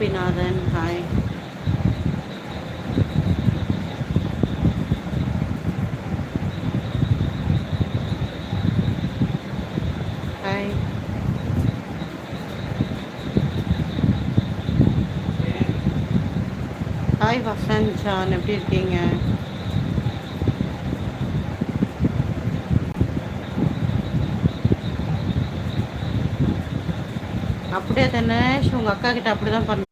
Gopinathan hi hi hi Vasanth John எப்படி இருக்கீங்க? அப்படியே தானே? உங்கள் அக்கா கிட்ட அப்படி தான் பண்ண.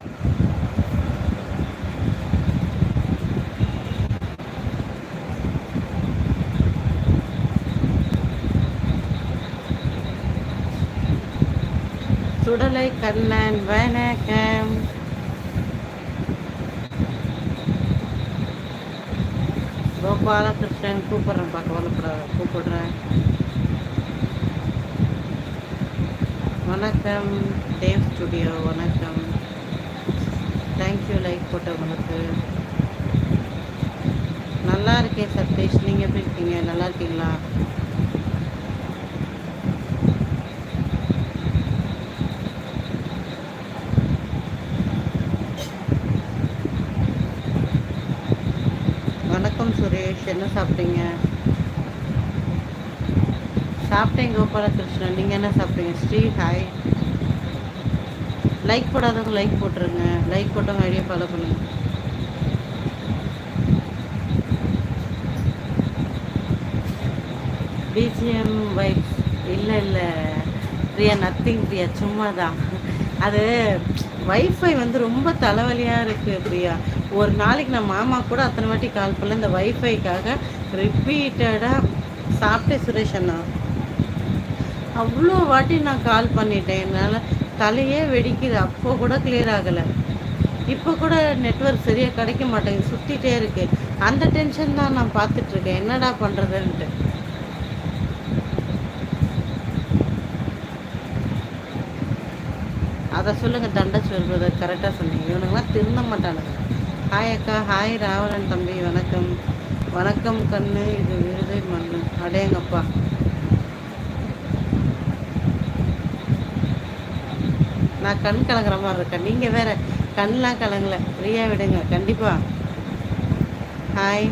சுடலை கண்ணன் வணக்கம். கோபாலகிருஷ்ணன் கூப்பிட்றேன் பார்க்க வந்து கூப்பிடுறேன். வணக்கம். தேவ் ஸ்டுடியோ வணக்கம். தேங்க்யூ லைக் போட்டவங்களுக்கு நல்லா இருக்கேன் சதீஷ். நீங்கள் எப்படி இருக்கீங்க? நல்லா இருக்கீங்களா? வணக்கம் சுரேஷ். என்ன சாப்பிட்டீங்க? சாப்பிட்டேன் கோபாலகிருஷ்ணன். நீங்கள் என்ன சாப்பிட்டீங்க? ஸ்ரீ ஹாய் லைக் போடாதவங்க லைக் போட்டுருங்க. லைக் போட்டவங்க ஐடியா ஃபாலோ பண்ணுங்க. பிஜிஎம் வைப்ஸ் இல்லை இல்லை. பிரியா நத்திங் பிரியா. சும்மா தான் அது வைஃபை வந்து ரொம்ப தலைவலியாக இருக்குது பிரியா. ஒரு நாளைக்கு நான் மாமா கூட அத்தனை வாட்டி கால் பண்ணல இந்த வைஃபைக்காக ரிப்பீட்டடாக சாப்பிட்டே சுரேஷ் அண்ணா. அவ்வளோ வாட்டி நான் கால் பண்ணிட்டேன். என்னால் தலையே வெடிக்குது. அப்போ கூட கிளியர் ஆகலை. இப்போ கூட நெட்ஒர்க் சரியாக கிடைக்க மாட்டேங்குது. சுற்றிட்டே இருக்கு. அந்த டென்ஷன் தான் நான் பார்த்துட்ருக்கேன் என்னடா பண்ணுறதுன்ட்டு அதை சொல்லுங்கள் தண்டை சொல்கிறது கரெக்டாக சொன்னீங்க. இவனுங்களாம் திருந்த மாட்டானுங்க. ஹாய் அக்கா. ஹாய் ராவணன் தம்பி. வணக்கம். வணக்கம் கண்ணு. இது விருதை மண்ணு அடேங்கப்பா. நான் கண் கலங்குற மாதிரி இருக்கேன். நீங்கள் வேற கண்ணெலாம் கலங்கலை. ஃப்ரீயாக விடுங்க. கண்டிப்பாக ஹாய்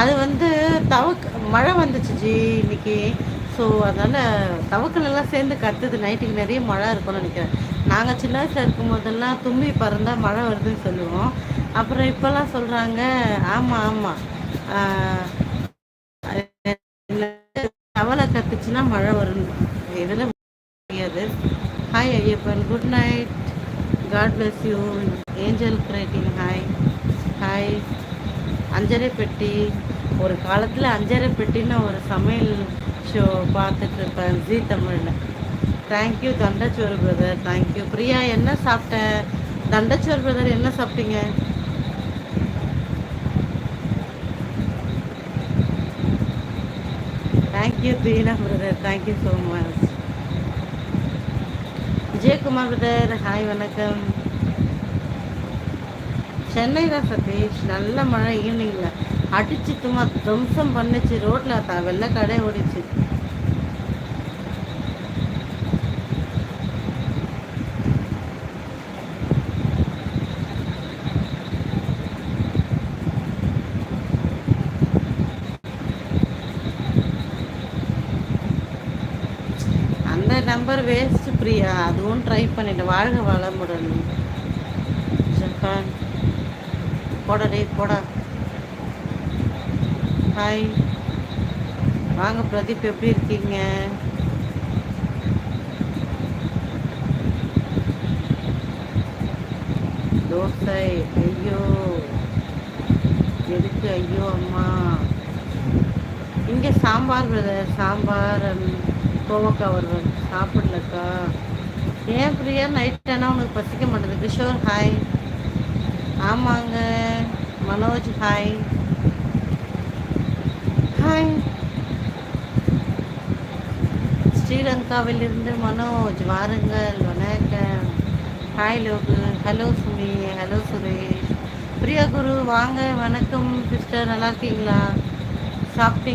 அது வந்து தவக்கு மழை வந்துச்சு ஜி இன்னைக்கு. ஸோ அதனால் தவக்கல் எல்லாம் சேர்ந்து கத்துது. நைட்டுக்கு நிறைய மழை இருக்கும்னு நினைக்கிறேன். நாங்கள் சின்ன வயசில் இருக்கும் போதெல்லாம் தும்பி பறந்தால் மழை வருதுன்னு சொல்லுவோம். அப்புறம் இப்போல்லாம் சொல்கிறாங்க ஆமாம் ஆமாம் தவளை கத்துச்சுன்னா மழை வரும் இதில் முடியாது hi Ayyappan good night god bless you angel greeting hi hi அஞ்சரை பெட்டி. ஒரு காலத்தில் அஞ்சரை பெட்டின்னு ஒரு சமையல் ஷோ பார்த்துட்டு இருப்பேன். ஜி தமிழில். தேங்க்யூ தண்டச்சோறு பிரதர் தேங்க்யூ பிரியா என்ன சாப்பிட்ட? தண்டச்சோறு பிரதர் என்ன சாப்பிட்டீங்க? Thank you Deena brother thank you so much Vijayakumar brother hi வணக்கம். சென்னை தான் சதீஷ் நல்ல மழை ஈவினிங்கில் அடிச்சு சும்மா துவம்சம் பண்ணுச்சு ரோட்டில் த வெள்ளை கடை ஓடிச்சு அந்த நம்பர் வேஸ்ட் பிரியா அதுவும் ட்ரை பண்ணிட்டேன் வாழ்க வளமுடன். ஜப்பான் போட டே போடா. ஹாய் வாங்க பிரதீப் எப்படி இருக்கீங்க? தோசை. ஐயோ. எதுக்கு ஐயோ அம்மா? இங்கே சாம்பார் சாம்பார் கோவக்காய் வருவன் சாப்பிடலக்கா. ஏன் பிரியா? நைட் ஆனால் உனக்கு பசிக்க மாட்டேது. கிஷோர் ஹாய் ஆமாங்க. மனோஜ் ஹாய் ஹாய் ஸ்ரீலங்காவிலிருந்து மனோஜ் வாருங்கள் வணக்கம். Hi Logu. Hello Sumi. Hello Suresh. Priya Guru வாங்க. வணக்கம் சிஸ்டர் நல்லா இருக்கீங்களா? சாப்பிட்டீங்க